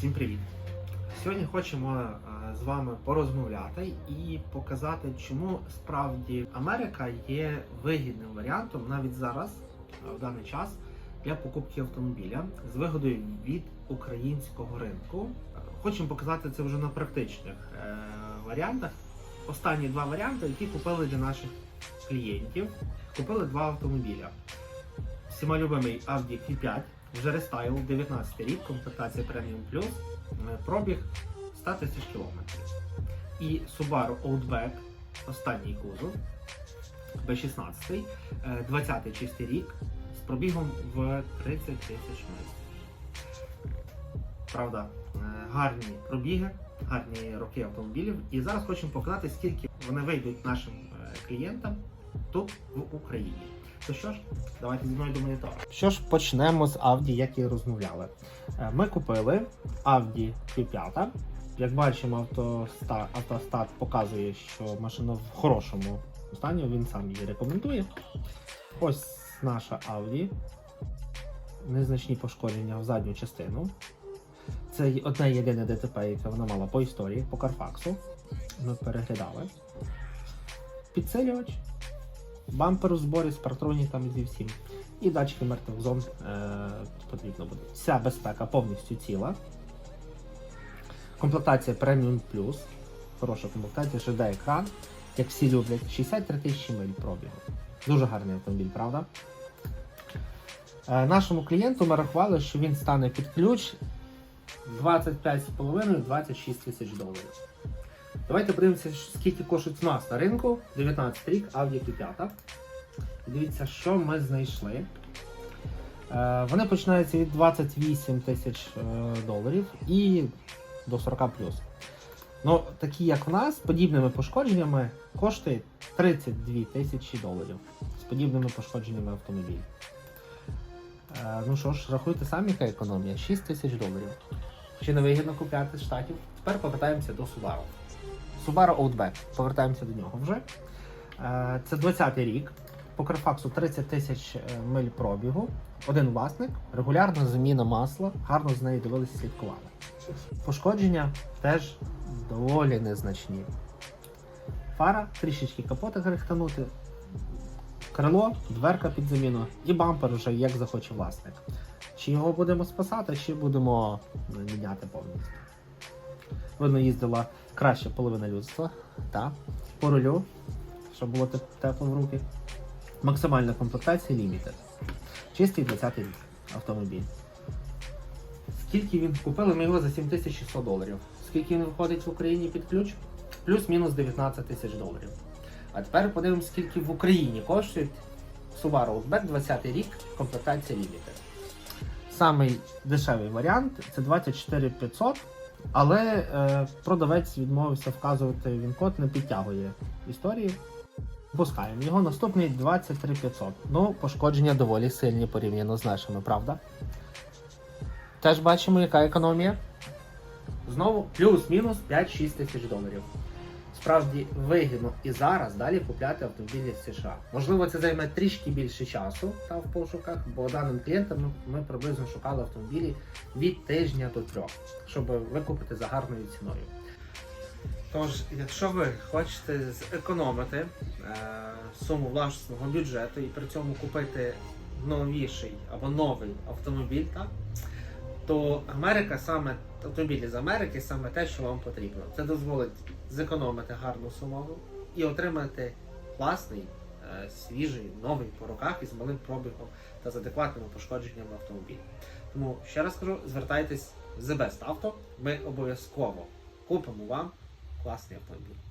Всім привіт! Сьогодні хочемо е, з вами порозмовляти і показати, чому справді Америка є вигідним варіантом навіть зараз, е, в даний час, для покупки автомобіля з вигодою від українського ринку. Е, Хочемо показати це вже на практичних варіантах. Останні два варіанти, які купили для наших клієнтів. Купили два автомобіля. Всіма любимий Audi Q5, вже рестайл, 19 рік, комплектація Premium Plus, е, пробіг 100 тисяч кілометрів. І Subaru Outback, останній кузов, B16, е, 20 чистий рік, з пробігом в 30 тисяч миль. Правда, е, гарні пробіги, гарні роки автомобілів. І зараз хочемо показати, скільки вони вийдуть нашим е, клієнтам тут в Україні. То що ж, давайте зі мною до монітора. Що ж, почнемо з Audi, як і розмовляли. Е, Ми купили Audi Q5. Як бачимо, автостат, автостат показує, що машина в хорошому стані, він сам її рекомендує. Ось наша Audi. Незначні пошкодження в задню частину. Це одне єдине ДТП, яке вона мала по історії, по Карфаксу. Ми переглядали. Підсилювач, бампер у зборі з партроніками зі всім. І датчики мертвих зон е, потрібно буде. Вся безпека повністю ціла. Комплектація Premium Plus. Хороша комплектація, HD екран, як всі люблять. 63 тисячі миль пробігу. Дуже гарний автомобіль, правда? Е, нашому клієнту ми рахували, що він стане під ключ 25,5-26 тисяч доларів. Давайте подивимося, скільки коштують нас на ринку. 19 рік, Audi Q5. Дивіться, що ми знайшли. Е, Вони починаються від 28 тисяч е, доларів і до 40 плюс. Ну, такі як в нас, з подібними пошкодженнями коштує 32 тисячі доларів. З подібними пошкодженнями автомобіль. Е, ну що ж, рахуйте самі, яка економія. 6 тисяч доларів. Чи не вигідно купляти штатів? Тепер повертаємося до Subaru. Subaru Outback. Повертаємося до нього вже. Е, Це 20-й рік. По Carfax 30 тисяч е, миль пробігу. Один власник, регулярна заміна масла, гарно з нею дивилися, слідкували. Пошкодження теж доволі незначні. Фара, трішечки капота грехтанути, крило, дверка під заміну і бампер вже як захоче власник. Чи його будемо спасати, чи будемо ну, міняти повністю. Видно, їздила краща половина людства. Та. По рулю, щоб було тепло в руки. Максимальна комплектація Limited. Чистий 20 рік автомобіль. Скільки він купили? Ми його за 7600 доларів. Скільки він виходить в Україні під ключ? Плюс-мінус 19 тисяч доларів. А тепер подивимось, скільки в Україні коштує Subaru Outback 20 рік, комплектація Limited. Самий дешевий варіант це 24 500, але е, продавець відмовився вказувати він код, не підтягує історії. Пускаємо. Його наступний 23 500. Ну, пошкодження доволі сильні порівняно з нашими, правда? Теж бачимо, яка економія. Знову плюс-мінус 5-6 тисяч доларів. Справді вигідно і зараз далі купляти автомобілі в США. Можливо, це займе трішки більше часу та в пошуках, бо даним клієнтам ми, приблизно шукали автомобілі від тижня до трьох, щоб викупити за гарною ціною. Тож, якщо ви хочете зекономити е, суму власного бюджету і при цьому купити новіший або новий автомобіль, так, то Америка саме автомобілі з Америки саме те, що вам потрібно. Це дозволить зекономити гарну сумову і отримати класний, е, свіжий, новий по руках із малим пробігом та з адекватними пошкодженнями автомобіль. Тому ще раз кажу, звертайтесь в The Best Auto, ми обов'язково купимо вам класний автомобіль.